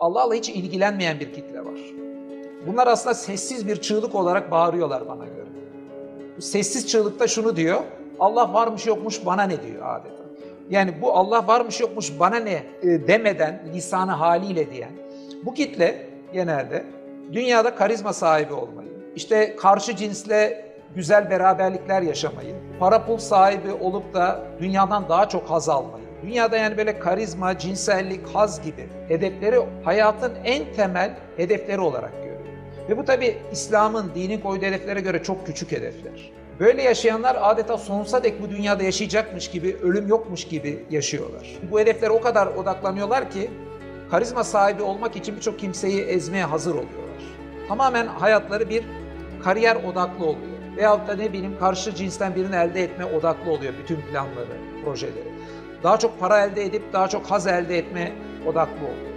Allah'la hiç ilgilenmeyen bir kitle var. Bunlar aslında sessiz bir çığlık olarak bağırıyorlar bana göre. Bu sessiz çığlıkta şunu diyor, Allah varmış yokmuş bana ne diyor adeta. Yani bu Allah varmış yokmuş bana ne e, demeden lisanı haliyle diyen bu kitle genelde dünyada karizma sahibi olmayı, işte karşı cinsle güzel beraberlikler yaşamayı, para pul sahibi olup da dünyadan daha çok haz almayı, dünyada yani böyle karizma, cinsellik, haz gibi hedefleri hayatın en temel hedefleri olarak görüyor. Ve bu tabi İslam'ın, dinin koyduğu hedeflere göre çok küçük hedefler. Böyle yaşayanlar adeta sonsuza dek bu dünyada yaşayacakmış gibi, ölüm yokmuş gibi yaşıyorlar. Bu hedeflere o kadar odaklanıyorlar ki karizma sahibi olmak için birçok kimseyi ezmeye hazır oluyorlar. Tamamen hayatları bir kariyer odaklı oluyor. Veyahut da ne bileyim karşı cinsten birini elde etme odaklı oluyor bütün planları, projeleri. Daha çok para elde edip daha çok haz elde etme odaklı oluyor.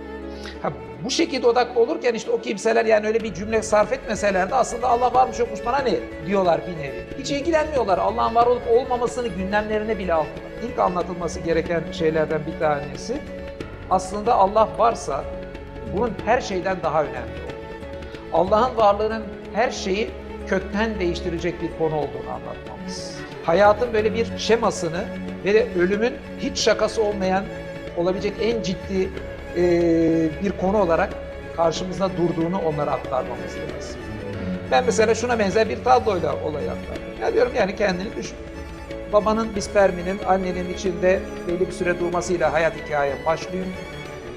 Ha, bu şekilde odaklı olurken işte o kimseler yani öyle bir cümle sarf etmeseler de aslında Allah varmış yokmuş bana ne diyorlar bir nevi. Hiç ilgilenmiyorlar. Allah'ın var olup olmamasını gündemlerine bile almıyorlar. İlk anlatılması gereken şeylerden bir tanesi aslında Allah varsa bunun her şeyden daha önemli olduğu. Allah'ın varlığının her şeyi kökten değiştirecek bir konu olduğunu anlatmamız. Hayatın böyle bir şemasını ve de ölümün hiç şakası olmayan olabilecek en ciddi e, bir konu olarak karşımızda durduğunu onlara aktarmamız lazım. Ben mesela şuna benzer bir tabloyla olayı aktardım. Ya diyorum yani kendini düşün. Babanın bir sperminin annenin içinde belli bir süre durmasıyla hayat hikayen başlıyor.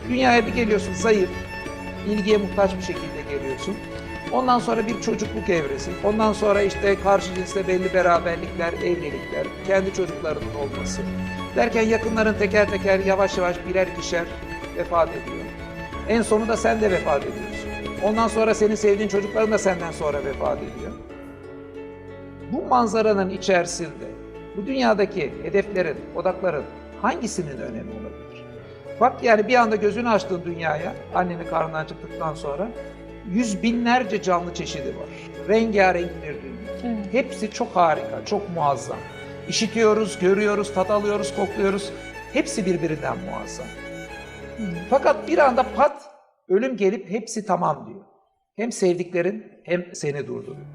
Dünyaya bir geliyorsun zayıf, ilgiye muhtaç bir şekilde geliyorsun. Ondan sonra bir çocukluk evresi, ondan sonra işte karşı cinsle belli beraberlikler, evlilikler, kendi çocuklarının olması. Derken yakınların teker teker yavaş yavaş birer ikişer vefat ediyor. En sonunda sen de vefat ediyorsun. Ondan sonra senin sevdiğin çocukların da senden sonra vefat ediyor. Bu manzaranın içerisinde bu dünyadaki hedeflerin, odakların hangisinin önemi olabilir? Bak yani bir anda gözünü açtın dünyaya, annenin karnından çıktıktan sonra yüz binlerce canlı çeşidi var. Rengarenk bir dünya. Evet. Hepsi çok harika, çok muazzam. İşitiyoruz, görüyoruz, tat alıyoruz, kokluyoruz. Hepsi birbirinden muazzam. Fakat bir anda pat ölüm gelip hepsi tamam diyor. Hem sevdiklerin hem seni durduruyor.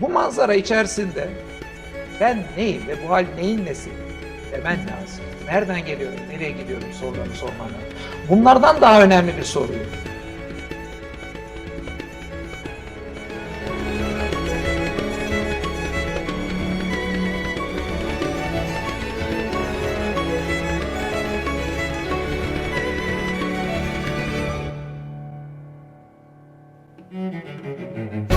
Bu manzara içerisinde ben neyim ve bu hal neyin nesi demen lazım. Nereden geliyorum, nereye gidiyorum sorularını sorman lazım. Bunlardan daha önemli bir soru. Mm-hmm.